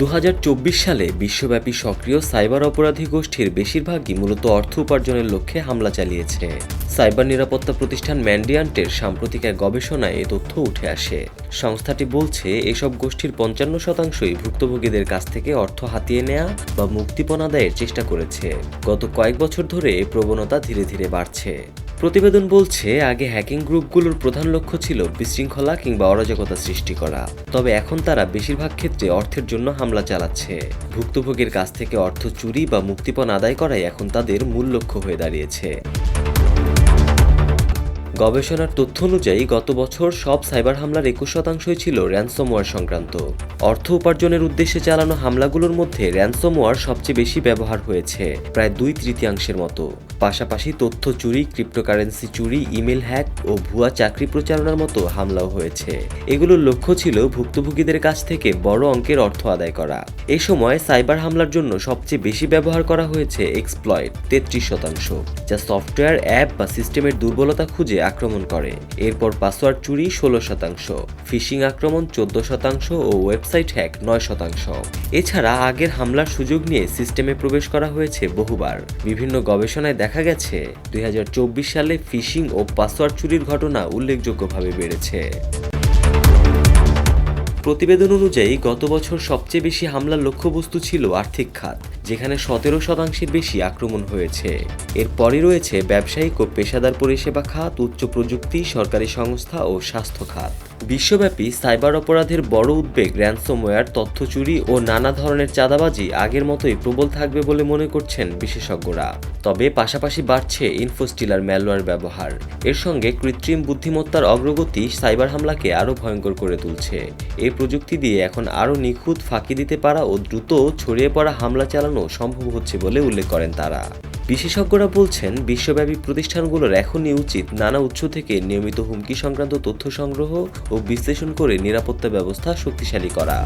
দু হাজার চব্বিশ সালে বিশ্বব্যাপী সক্রিয় সাইবার অপরাধী গোষ্ঠীর বেশিরভাগই মূলত অর্থ উপার্জনের লক্ষ্যে হামলা চালিয়েছে। সাইবার নিরাপত্তা প্রতিষ্ঠান ম্যান্ডিয়ান্টের সাম্প্রতিক এক গবেষণায় এ তথ্য উঠে আসে। সংস্থাটি বলছে, এসব গোষ্ঠীর পঞ্চান্ন শতাংশই ভুক্তভোগীদের কাছ থেকে অর্থ হাতিয়ে নেয়া বা মুক্তিপণ আদায়ের চেষ্টা করেছে। গত কয়েক বছর ধরে এই প্রবণতা ধীরে ধীরে বাড়ছে। প্রতিবেদন বলছে, আগে হ্যাকিং গ্রুপগুলোর প্রধান লক্ষ্য ছিল বিশৃঙ্খলা কিংবা অরাজকতা সৃষ্টি করা। তবে এখন তারা বেশিরভাগ ক্ষেত্রে অর্থের জন্য হামলা চালাচ্ছে। ভুক্তভোগীর কাছ থেকে অর্থ চুরি বা মুক্তিপণ আদায় করাই এখন তাদের মূল লক্ষ্য হয়ে দাঁড়িয়েছে। গবেষণার তথ্য অনুযায়ী গত বছর সব সাইবার হামলার একুশ শতাংশই ছিল র্যানসমওয়্যার সংক্রান্ত। অর্থ উপার্জনের উদ্দেশ্যে চালানো হামলাগুলোর মধ্যে র্যানসমওয়্যার সবচেয়ে বেশি ব্যবহার হয়েছে, প্রায় দুই তৃতীয়াংশের মতো। পাশাপাশি তথ্য চুরি ক্রিপ্টোকারেন্সি চুরি ইমেল হ্যাক ও ভুয়া চাকরি প্রচারণার মতো হামলাও হয়েছে। এগুলোর লক্ষ্য ছিল ভুক্তভোগীদের কাছ থেকে বড় অঙ্কের অর্থ আদায় করা। এই সময় সাইবার হামলার জন্য সবচেয়ে বেশি ব্যবহার করা হয়েছে এক্সপ্লয়েড তেত্রিশ শতাংশ, যা সফটওয়্যার, অ্যাপ বা সিস্টেমের দুর্বলতা খুঁজে আক্রমণ করে। এরপর পাসওয়ার্ড চুরি ষোলো শতাংশ, ফিশিং আক্রমণ চোদ্দ শতাংশ ও ওয়েবসাইট হ্যাক নয় শতাংশ। এছাড়া আগের হামলার সুযোগ নিয়ে সিস্টেমে প্রবেশ করা হয়েছে বহুবার। বিভিন্ন গবেষণায় দেখা গেছে, দুই হাজার চব্বিশ সালে ফিশিং ও পাসওয়ার্ড চুরির ঘটনা উল্লেখযোগ্যভাবে বেড়েছে। প্রতিবেদন অনুযায়ী গত বছর সবচেয়ে বেশি হামলার লক্ষ্যবস্তু ছিল আর্থিক খাত। যেখানে সতেরো শতাংশের বেশি আক্রমণ হয়েছে। এরপরই রয়েছে ব্যবসায়িক ও পেশাদার পরিষেবা খাত, উচ্চ প্রযুক্তি, সরকারি সংস্থা ও স্বাস্থ্য খাত। বিশ্বব্যাপী সাইবার অপরাধের বড় উদ্বেগ র্যানসমওয়্যার তথ্য চুরি ও নানা ধরনের চাঁদাবাজি আগের মতোই প্রবল থাকবে বলে মনে করছেন বিশেষজ্ঞরা। তবে পাশাপাশি বাড়ছে ইনফোস্টিলার ম্যালওয়্যার ব্যবহার। এর সঙ্গে কৃত্রিম বুদ্ধিমত্তার অগ্রগতি সাইবার হামলাকে আরও ভয়ঙ্কর করে তুলছে। এই প্রযুক্তি দিয়ে এখন আরও নিখুঁত ফাঁকি দিতে পারা ও দ্রুত ছড়িয়ে পড়া হামলা চালানো সম্ভব হচ্ছে বলে উল্লেখ করেন তারা। বিশেষজ্ঞরা বলছেন, বিশ্বব্যাপী প্রতিষ্ঠানগুলোর এখনই উচিত নানা উৎস থেকে নিয়মিত হুমকি সংক্রান্ত তথ্য সংগ্রহ ও বিশ্লেষণ করে নিরাপত্তা ব্যবস্থা শক্তিশালী করা।